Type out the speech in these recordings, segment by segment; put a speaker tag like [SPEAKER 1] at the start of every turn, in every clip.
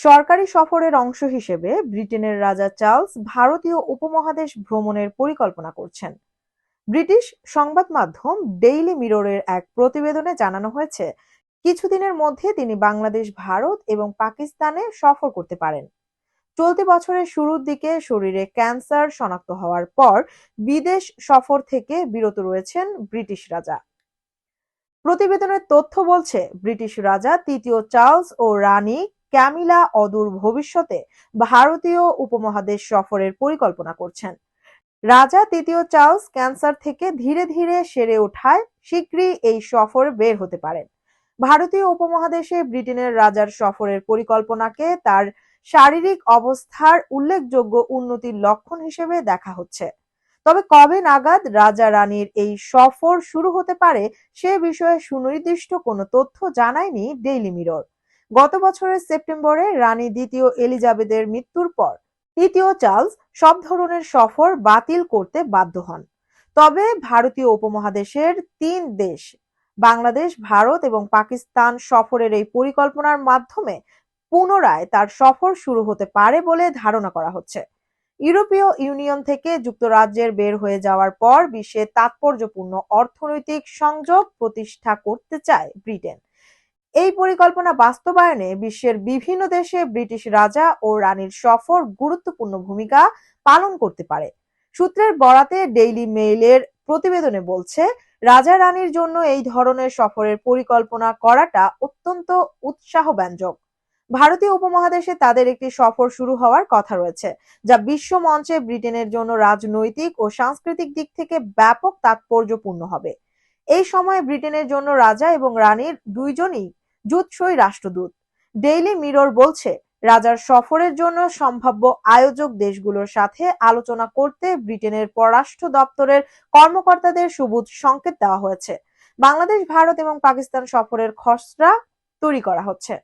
[SPEAKER 1] সরকারি সফরের অংশ হিসেবে ব্রিটেনের রাজা চার্লস ভারতীয় উপমহাদেশ ভ্রমণের পরিকল্পনা করছেন। ব্রিটিশ সংবাদ মাধ্যম ডেইলি মিররের এক প্রতিবেদনে জানানো হয়েছে, কিছুদিনের মধ্যে তিনি বাংলাদেশ, ভারত এবং পাকিস্তানে সফর করতে পারেন। চলতি বছরের শুরুর দিকে শরীরে ক্যান্সার শনাক্ত হওয়ার পর বিদেশ সফর থেকে বিরত রয়েছেন ব্রিটিশ রাজা। প্রতিবেদনের তথ্য বলছে, ব্রিটিশ রাজা তৃতীয় চার্লস ও রানী ক্যামিলা অদূর ভবিষ্যতে ভারতীয় উপমহাদেশ সফরের পরিকল্পনা করছেন। রাজা তৃতীয় চার্লস ক্যান্সার থেকে ধীরে ধীরে সেরে ওঠায় শীঘ্রই এই সফর বের হতে পারেন ভারতীয় উপমহাদেশে ব্রিটেনের রাজার সফরের পরিকল্পনাকে তার শারীরিক অবস্থার উল্লেখযোগ্য উন্নতির লক্ষণ হিসেবে দেখা হচ্ছে। তবে কবে নাগাদ রাজা রানীর এই সফর শুরু হতে পারে সে বিষয়ে সুনির্দিষ্ট কোনো তথ্য জানায়নি ডেইলি মিরর। গত বছরের সেপ্টেম্বরে রানী দ্বিতীয় এলিজাবেথের মৃত্যুর পর তৃতীয় চার্লস সব ধরনের সফর বাতিল করতে বাধ্য হন। তবে ভারতীয় উপমহাদেশের তিন দেশ, বাংলাদেশ, ভারত এবং পাকিস্তান সফরের এই পরিকল্পনার মাধ্যমে পুনরায় তার সফর শুরু হতে পারে বলে ধারণা করা হচ্ছে। ইউরোপীয় ইউনিয়ন থেকে যুক্তরাজ্যের বের হয়ে যাওয়ার পর বিশ্বে তাৎপর্যপূর্ণ অর্থনৈতিক সংযোগ প্রতিষ্ঠা করতে চায় ব্রিটেন। এই পরিকল্পনা বাস্তবায়নে বিশ্বের বিভিন্ন দেশে ব্রিটিশ রাজা ও রানীর সফর গুরুত্বপূর্ণ ভূমিকা পালন করতে পারে। সূত্রের বরাতে ডেইলি মেইলের প্রতিবেদনে বলছে, রাজা রানীর জন্য এই ধরনের সফরের পরিকল্পনা করাটা অত্যন্ত উৎসাহব্যঞ্জক। ভারতীয় উপমহাদেশে তাদের একটি সফর শুরু হওয়ার কথা রয়েছে, যা বিশ্ব মঞ্চে ব্রিটেনের জন্য রাজনৈতিক ও সাংস্কৃতিক দিক থেকে ব্যাপক তাৎপর্যপূর্ণ হবে। এই সময় ব্রিটেনের জন্য রাজা এবং রানীর দুইজনই জুৎসই রাষ্ট্রদূত। ডেইলি মিরর বলছে, রাজার সফরের জন্য সম্ভাব্য আয়োজক দেশগুলোর সাথে আলোচনা করতে ব্রিটেনের পররাষ্ট্র দপ্তরের কর্মকর্তাদের সবুজ সংকেত দেওয়া হয়েছে। বাংলাদেশ, ভারত এবং পাকিস্তান সফরের খসড়া তৈরি করা হচ্ছে।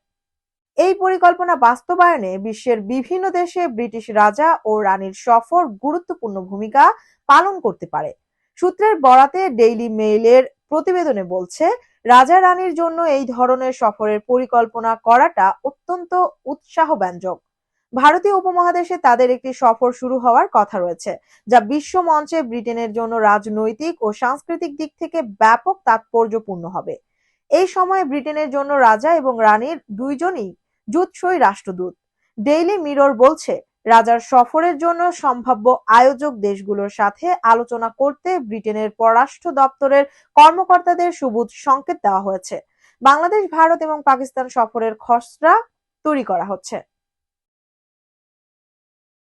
[SPEAKER 1] এই পরিকল্পনা বাস্তবায়নে বিশ্বের বিভিন্ন দেশে ব্রিটিশ রাজা ও রানীর সফর গুরুত্বপূর্ণ ভূমিকা পালন করতে পারে। সূত্রের বরাতে ডেইলি মেইলের প্রতিবেদনে বলছে, রাজা রানীর জন্য এই ধরনের সফরের পরিকল্পনা করাটা অত্যন্ত উৎসাহব্যঞ্জক। ভারতীয় উপমহাদেশে তাদের একটি সফর শুরু হওয়ার কথা রয়েছে, যা বিশ্ব মঞ্চে ব্রিটেনের জন্য রাজনৈতিক ও সাংস্কৃতিক দিক থেকে ব্যাপক তাৎপর্যপূর্ণ হবে। এই সময় ব্রিটেনের জন্য রাজা এবং রানীর দুইজনই জুৎসই রাষ্ট্রদূত। ডেইলি মিরর বলছে রাজার সফরের জন্য সম্ভাব্য আয়োজক দেশগুলোর সাথে আলোচনা করতে ব্রিটেনের পররাষ্ট্র দপ্তরের কর্মকর্তাদের সবুজ সংকেত দেওয়া হয়েছে। বাংলাদেশ, ভারত এবং পাকিস্তান সফরের খসড়া তৈরি করা হচ্ছে।